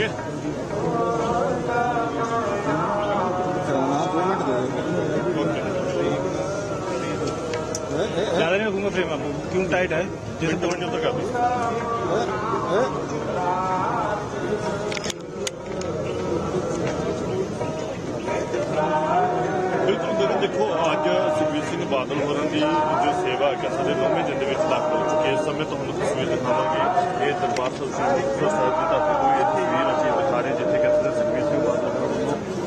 Okay कराना दो minute दे दो ओके ए, ए, ए, ज्यादा नहीं रखूंगा फ्रेम आपको क्यों टाइट है जैसे दो मिनट उधर कर दो ए, ए, ਬਿਲਕੁਲ ਜਦੋਂ ਦੇਖੋ ਅੱਜ ਸੁਖਬੀਰ ਸਿੰਘ ਬਾਦਲ ਹੋਰਾਂ ਦੀ ਜੋ ਸੇਵਾ ਹੈ ਕਿਸੇ ਦੇ ਨੌਵੇਂ ਦਿਨ ਦੇ ਵਿੱਚ ਦਾਖਲ ਹੋ ਚੁੱਕੀ ਹੈ ਇਸ ਸਮੇਂ ਤੁਹਾਨੂੰ ਤਸਵੀਰ ਦਿਖਾਵਾਂਗੇ ਇਹ ਦਰਬਾਰ ਸਾਹਿਬ ਸਿੰਘ ਸਾਹਿਬ ਦੀ ਧਰਤੀ ਤੋਂ ਇਹ ਤਸਵੀਰ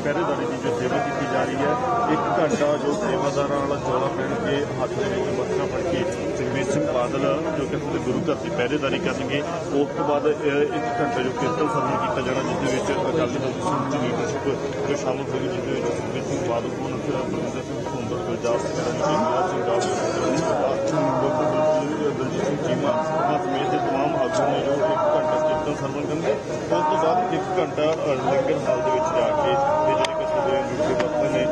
ਪਹਿਰੇਦਾਰੀ ਦੀ ਜੋ ਸੇਵਾ ਕੀਤੀ ਜਾ ਰਹੀ ਹੈ, ਇੱਕ ਘੰਟਾ ਜੋ ਸੇਵਾਦਾਰਾਂ ਵਾਲਾ ਚੌੜਾ ਪੈਣ ਕੇ ਹੱਥ ਦੇ ਵਿੱਚ ਮੱਥਾ ਫੜ ਕੇ ਸੁਖਬੀਰ ਸਿੰਘ ਬਾਦਲ ਜੋ ਕਿ ਦੇ ਗੁਰੂ ਘਰ ਦੀ ਪਹਿਰੇਦਾਰੀ ਕਰਨਗੇ, ਉਸ ਤੋਂ ਬਾਅਦ ਇੱਕ ਘੰਟਾ ਜੋ ਕੀਰਤਨ ਸਰਵਣ ਕੀਤਾ ਜਾਣਾ, ਜਿਸ ਦੇ ਵਿੱਚ ਅਕਾਲੀ ਦਲ ਦੀ ਲੀਡਰਸ਼ਿਪ ਜੋ ਸ਼ਾਮਲ ਹੋਈ ਜਿਸ ਦੇ ਵਿੱਚ ਸੁਖਬੀਰ ਸਿੰਘ ਬਾਦਲ ਹੋਣ ਫਿਰ ਬਲਵਿੰਦਰ ਸਿੰਘ ਸੁੰਦਰ ਗੁਰਜਾਤ ਸਿੰਘ ਰਣਜੀਤ ਸਿੰਘ ਦਾਸ ਦਲਜੀਤ ਸਿੰਘ ਚੀਮਾ, ਉਹਨਾਂ ਸਮੇਤ ਦੇ ਤਮਾਮ ਆਗੂ ਨੇ ਜੋ ਇੱਕ ਘੰਟਾ ਕੀਰਤਨ ਸਰਵਣ ਕਰਨਗੇ, ਉਸ ਤੋਂ ਬਾਅਦ ਇੱਕ ਘੰਟਾ ਲੰਗਰ ਹਾਲ ਦੇ ਵਿੱਚ ਜਾ ਕੇ ਇਹ ਜਿਹੜੇ ਕਿਸੇ ਦੇ ਜੁੜੇ ਵਰਤਨ ਨੇ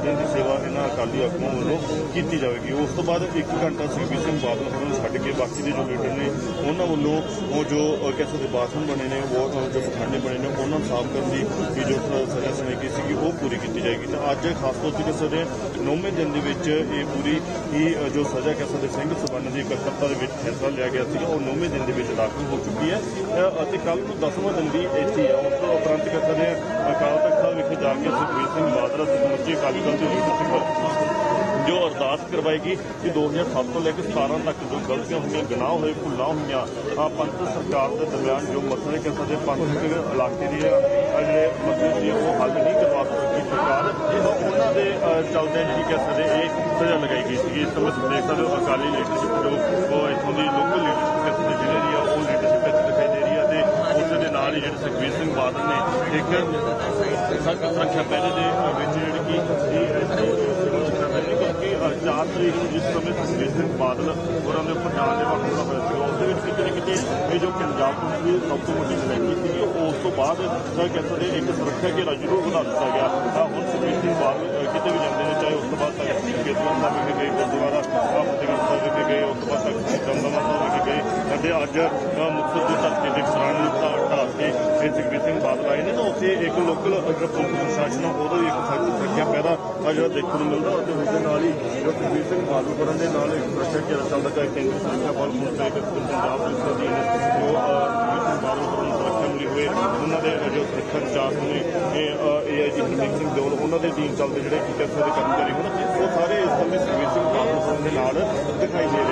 ਉਹਨਾਂ ਦੀ ਸੇਵਾ ਇਹਨਾਂ ਅਕਾਲੀ ਆਗੂਆਂ ਵੱਲੋਂ ਕੀਤੀ ਜਾਵੇਗੀ। ਉਸ ਤੋਂ ਬਾਅਦ ਇੱਕ ਘੰਟਾ ਸੁਖਬੀਰ ਸਿੰਘ ਬਾਦਲ ਹੋਰਾਂ ਨੂੰ ਛੱਡ ਕੇ ਬਾਕੀ ਦੇ ਜੋ ਲੀਡਰ ਨੇ ਉਹਨਾਂ ਵੱਲੋਂ ਉਹ ਜੋ ਅ, ਕਿਸੇ ਦੇ ਬਾਥਰੂਮ ਬਣੇ ਨੇ ਉਹ ਅ, ਜੋ ਪਖਾਨੇ ਬਣੇ ਨੇ ਉਹਨਾਂ ਨੂੰ ਸਾਫ਼ ਕਰਨ ਦੀ ਵੀ ਜੋ ਸਜ਼ਾ ਸੁਣਾਈ ਗਈ ਸੀਗੀ ਉਹ ਪੂਰੀ ਕੀਤੀ ਜਾਏਗੀ। ਤਾਂ ਅੱਜ ਖਾਸ ਤੌਰ ਤੇ ਕਿਸੇ ਦੇ ਨੌਵੇਂ ਦਿਨ ਦੇ ਵਿੱਚ ਇਹ ਪੂਰੀ ਹੀ ਜੋ ਸਜ਼ਾ ਕਿਸੇ ਦੇ ਸਿੰਘ ਸਬੰਧ ਦੀ ਇਕੱਤਰਤਾ ਦੇ ਵਿੱਚ ਫੈਸਲਾ ਲਿਆ ਗਿਆ ਸੀ ਉਹ ਨੌਵੇਂ ਦਿਨ ਦੇ ਵਿੱਚ ਦਾਖਲ ਹੋ ਚੁੱਕੀ ਹੈ। ਅਤੇ ਕੱਲ ਨੂੰ 10ਵਾਂ ਦਿਨ ਦੀ ਇੱਥੇ ਹੈ ਉਸ ਤੋਂ ਉਪਰੰਤ ਕਿਸੇ ਦੇ ਅਕਾਲ ਤਖਤ ਜਾ ਕੇ ਸੁਖਬੀਰ ਸਿੰਘ ਬਾਦਲ ਅਤੇ ਸਮੁੱਚੇ ਅਕਾਲੀ ਦਲ ਦੀ ਲੀਡਰਸ਼ਿਪ ਜੋ ਅਰਦਾਸ ਕਰਵਾਏਗੀ ਕਿ 2007 ਤੋਂ ਲੈ ਕੇ 17 ਤੱਕ ਜੋ ਗਲਤੀਆਂ ਹੋਈਆਂ, ਗੁਨਾਹ ਹੋਏ, ਭੁੱਲਾਂ ਹੋਈਆਂ ਆ ਪੰਥ ਸਰਕਾਰ ਦੇ ਦਰਮਿਆਨ ਜੋ ਮਸਲੇ ਕਿਸੇ ਦੇ ਪੰਥਕ ਇਲਾਕੇ ਦੇ ਜਿਹੜੇ ਮਸਲੇ ਸੀ, ਉਹ ਹੱਲ ਨਹੀਂ ਕਰਵਾ ਸਕੀ ਸਰਕਾਰ। ਉਹਨਾਂ ਦੇ ਚਲਦੇ ਜਿਹੜੀ ਕਹਿ ਸਕਦੇ, ਇਹ ਸਜ਼ਾ ਲਗਾਈ ਗਈ ਸੀ। ਇਸ ਸਮੇਂ ਤੁਸੀਂ ਦੇਖ ਸਕਦੇ ਹੋ ਅਕਾਲੀ ਲੀਡਰਸ਼ਿਪ ਜੋ ਉਹ ਇੱਥੋਂ ਦੀ ਲੋਕਲ ਲੀਡਰਸ਼ਿਪ ਕਿਸੇ ਦੇ ਜਿਹੜੇ ਜਿਹੜੇ ਸੁਖਬੀਰ ਸਿੰਘ ਬਾਦਲ ਨੇ ਇੱਕ ਸੜਕ ਸੁਰੱਖਿਆ ਪਹਿਲੇ ਦੇ ਵਿੱਚ ਜਿਹੜੀ ਕਿ ਕਿਉਂਕਿ ਚਾਰ ਤਰੀਕ ਨੂੰ ਜਿਸ ਸਮੇਂ ਸੁਖਬੀਰ ਸਿੰਘ ਬਾਦਲ ਹੋਰਾਂ ਦੇ ਉੱਪਰ ਜਾਣ ਦੇ ਵਕਤ ਦਾ ਹੋਇਆ ਸੀ ਉਸ ਦੇ ਵਿੱਚ ਕਿਤੇ ਨਾ ਕਿਤੇ ਇਹ ਜੋ ਪੰਜਾਬ ਪੁਲਿਸ ਦੀ ਸਭ ਤੋਂ ਵੱਡੀ ਨਲਾਇਕੀ ਸੀਗੀ ਉਸ ਤੋਂ ਬਾਅਦ ਤਾਂ ਕਹਿੰਦੇ ਇੱਕ ਸੁਰੱਖਿਆ ਘੇਰਾ ਜ਼ਰੂਰ ਬਣਾ ਦਿੱਤਾ ਗਿਆ। ਤਾਂ ਹੁਣ ਸੁਖਬੀਰ ਸਿੰਘ ਬਾਦਲ ਕਿਤੇ ਵੀ ਜਾਂਦੇ ਨੇ ਚਾਹੇ ਉਸ ਤੋਂ ਬਾਅਦ ਤੱਕ ਕੇਤਵਾ ਸਾਹਿਬ ਵਿਖੇ ਗਏ ਗੁਰਦੁਆਰਾ ਆਹ ਫਤਿਹਗੜ੍ਹ ਸਾਹਿਬ ਵਿਖੇ ਗਏ ਉਸ ਤੋਂ ਬਾਅਦ ਤੱਕ ਦਮਦਮਾ ਸਾਹਿਬ ਵਿਖੇ ਗਏ ਅਤੇ ਅੱਜ ਅ, ਮੁਕਤਸਰ ਦੀ ਧਰਤੀ ਦੇ ਸਰਾਣੇ ਸੁਖਬੀਰ ਸਿੰਘ ਬਾਦਲ ਆਏ ਨੇ ਤਾਂ ਉੱਥੇ ਇੱਕ ਲੋਕਲ ਅਗਰ ਪੁਲਿਸ ਪ੍ਰਸ਼ਾਸਨ ਆ, ਉਹਦਾ ਵੀ ਇੱਕ ਸਖਤ ਸੁਰੱਖਿਆ ਪੈਦਾ। ਆ ਜਿਹੜਾ ਦੇਖਣ ਨੂੰ ਮਿਲਦਾ ਅਤੇ ਉਸ ਦੇ ਨਾਲ ਹੀ ਜੋ ਸੁਖਬੀਰ ਸਿੰਘ ਬਾਦਲ ਕਰਨ ਦੇ ਨਾਲ ਇੱਕ ਸੁਰੱਖਿਆ ਘੇਰਾ ਚੱਲਦਾ ਹੈ ਕੇਂਦਰ ਸੁਰੱਖਿਆ ਬਲ ਪੁਲਿਸ ਇੱਕ ਪੰਜਾਬ ਪੁਲਿਸ ਦੀ ਜੋ ਸੁਖਬੀਰ ਸਿੰਘ ਬਾਦਲ ਹੋਰਾਂ ਸੁਰੱਖਿਆ ਮਿਲੀ ਹੋਏ ਉਹਨਾਂ ਦੇ ਜੋ ਸੁਰੱਖਿਆ ਚਾਰ ਨੇ ਇਹ ਏਆਈਜੀ ਹਰਦੀਪ ਸਿੰਘ ਦਿਓਲ ਉਹਨਾਂ ਦੇ ਟੀਮ ਚੱਲਦੇ ਜਿਹੜੇ ਕੀਤੇ ਸਾਰੇ ਦੇ ਕਰਮਚਾਰੀ ਹੋਣ ਉਹ ਸਾਰੇ ਇਸ ਸਮੇਂ ਸੁਖਬੀਰ ਸਿੰਘ ਬਾਦਲ ਹੋਰਾਂ ਦੇ ਨਾਲ ਦਿਖਾਈ ਦੇ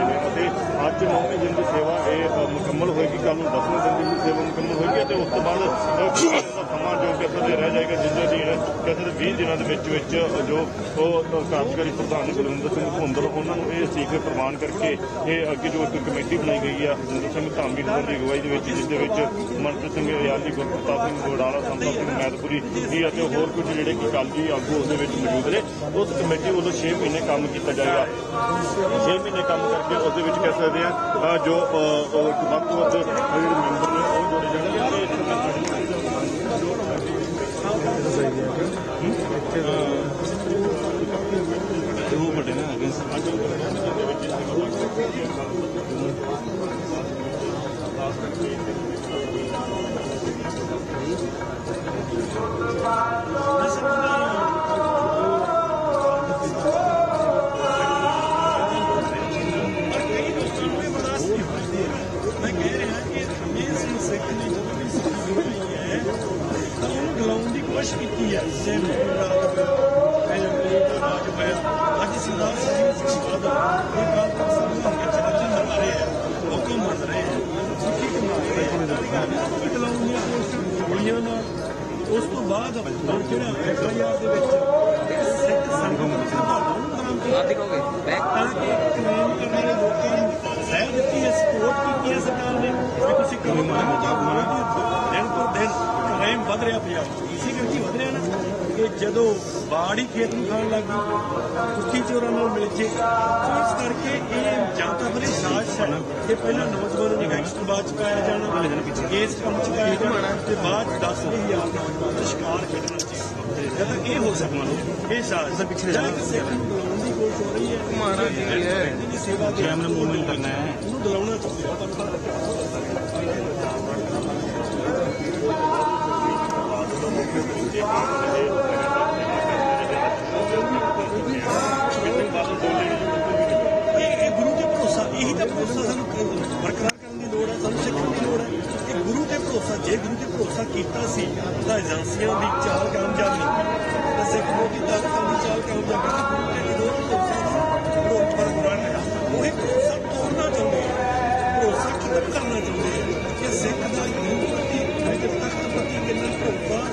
ਰਹੇ ਨੇ ਨੌਵੇਂ ਦਿਨ ਦੀ ਸੇਵਾ ਇਹ ਮੁਕੰਮਲ ਹੋਏਗੀ। ਕੱਲ ਨੂੰ 10ਵੇਂ ਦਿਨ ਦੀ ਸੇਵਾ ਮੁਕੰਮਲ ਹੋਏਗੀ ਅਤੇ ਉਸ ਤੋਂ ਬਾਅਦ ਸਮਾਂ ਜੋ ਕਿਸੇ ਦੇ ਰਹਿ ਜਾਏਗਾ, ਜਿਸ ਦੇ ਅਧੀਨ ਕਿਸੇ ਦੇ 20 ਦਿਨਾਂ ਦੇ ਵਿੱਚ ਵਿੱਚ ਜੋ ਉਹ ਕਾਰਜਕਾਰੀ ਪ੍ਰਧਾਨ ਬਲਵਿੰਦਰ ਸਿੰਘ ਭੁੰਦਰ ਉਹਨਾਂ ਨੂੰ ਇਹ ਸੀਖ ਪ੍ਰਵਾਨ ਕਰਕੇ ਇਹ ਅੱਗੇ ਜੋ ਇੱਕ ਕਮੇਟੀ ਬਣਾਈ ਗਈ ਆ ਹਰਿੰਦਰ ਸਿੰਘ ਧਾਮੀ ਹੋਰਾਂ ਦੀ ਅਗਵਾਈ ਦੇ ਵਿੱਚ, ਜਿਸ ਦੇ ਵਿੱਚ ਮਨਪ੍ਰੀਤ ਸਿੰਘ ਯਾਲੀ ਗੁਰਪ੍ਰਤਾਪ ਸਿੰਘ ਗੋਡਾਲਾ ਸੰਤਾ ਸਿੰਘ ਮੈਦਪੁਰੀ ਜੀ ਅਤੇ ਹੋਰ ਕੁਝ ਜਿਹੜੇ ਕਿ ਕਾਲੀ ਆਗੂ ਉਸ ਵਿੱਚ ਮੌਜੂਦ ਨੇ। ਉਸ ਕਮੇਟੀ ਵੱਲੋਂ 6 ਮਹੀਨੇ ਕੰਮ ਕੀਤਾ ਜਾਏਗਾ। 6 ਮਹੀਨੇ ਕੰਮ ਕਰਕੇ ਉਸ ਦੇ ਵਿੱਚ ਕਹਿ ਸਕਦੇ ਆ ਅ, ਜੋ ਵੱਧ ਤੋਂ ਵੱਧ ਜਿਹੜੇ ਮੈਂਬਰ ਨੇ ਉਹ ਜੋੜੇ ਜਾਣਗੇ ਉਹ ਵੱਡੇ ਨੇ ਅਗੇਂਸਟ ਕੋਸ਼ਿਸ਼ ਕੀਤੀ ਹੈ ਸੇਮ ਰਾਜ ਰਾਜ ਹੋਇਆ। ਅੱਜ ਸਰਦਾਰ ਸਿੰਘ ਸਿੰਘ ਬਾਦਲ ਇਹ ਗੱਲ ਤਾਂ ਸਾਨੂੰ ਕਿ ਚੱਲਣ ਨਾ ਰਹੇ ਹੈ ਉਹ ਕਿਉਂ ਮੰਨ ਰਹੇ ਹੈ ਸਿੱਖੀ ਕਿਉਂ ਮੰਨ ਰਹੇ ਹੈ। ਉਹ ਗਲਾਉਣ ਦੀਆਂ ਕੋਸ਼ਿਸ਼ ਹੋਈਆਂ ਨਾ ਉਸ ਤੋਂ ਬਾਅਦ ਹੁਣ ਜਿਹੜਾ ਐਫਆਈਆਰ ਦੇ ਵਿੱਚ ਸਿੱਖ ਬੈਕ। ਤਾਂ ਕਿ ਕਲੇਮ ਕਰਨ ਵਾਲੇ ਲੋਕਾਂ ਨੂੰ ਸਹਿ ਦਿੱਤੀ ਹੈ ਸਪੋਰਟ ਕੀਤੀ ਹੈ ਸਰਕਾਰ ਨੇ ਦਿਨ ਤੋਂ ਦਿਨ ਕ੍ਰਾਈਮ ਵੱਧ ਰਿਹਾ ਪੰਜਾਬ। ਇਸੇ ਕਰਕੇ ਵੱਧ ਰਿਹਾ ਨਾ। ਕਿ ਜਦੋਂ ਬਾੜ ਹੀ ਖੇਤ ਨੂੰ ਖਾਣ ਲੱਗ ਗਈ ਕੁੱਤੀ ਚੋਰਾਂ ਨਾਲ ਮਿਲ ਜੇ। ਇਸ ਕਰਕੇ ਇਹ ਜਾਂ ਤਾਂ ਬੜੀ ਸਾਜ਼ਿਸ਼ ਹੈ ਕਿ ਪਹਿਲਾਂ ਨੌਜਵਾਨਾਂ ਨੂੰ ਗੈਂਗਸਟਰ ਬਾਅਦ ਚ ਪਾਇਆ ਜਾਣਾ ਇਸ ਕੰਮ ਚ ਪਾਇਆ ਜਾਣਾ ਤੇ ਬਾਅਦ 10 ਹਜ਼ਾਰ ਨੌਜਵਾਨ ਦਾ ਸ਼ਿਕਾਰ ਕੱਢਣਾ ਚਾਹੀਦਾ ਜਦ ਇਹ ਹੋ ਸਕਦਾ ਇਹ ਸਾਜ਼ਿਸ਼ ਪਿੱਛੇ ਜਾ ਕੇ ਸਿੱਖ ਨੂੰ ਦੀ ਕੋਸ਼ਿਸ਼ ਹੋ ਰਹੀ ਹੈ ਮਾਰਾ ਜੀ ਹੈ। ਸੇਵਾ ਦੇ ਕੈਮਰਾ ਮੂਵਮੈਂਟ ਕਰਨਾ ਹੈ। ਉਹਨੂੰ ਬੁਲਾਉਣਾ ਚਾਹੀਦਾ। ਕੀਤਾ ਸੀ। ਤਾਂ ਏਜੰਸੀਆਂ ਦੀ ਚਾਲ ਕਾਮਯਾਬ ਨਹੀਂ ਤਾਂ ਸਿੱਖ ਮੋਦੀ ਤਾਕਤਾਂ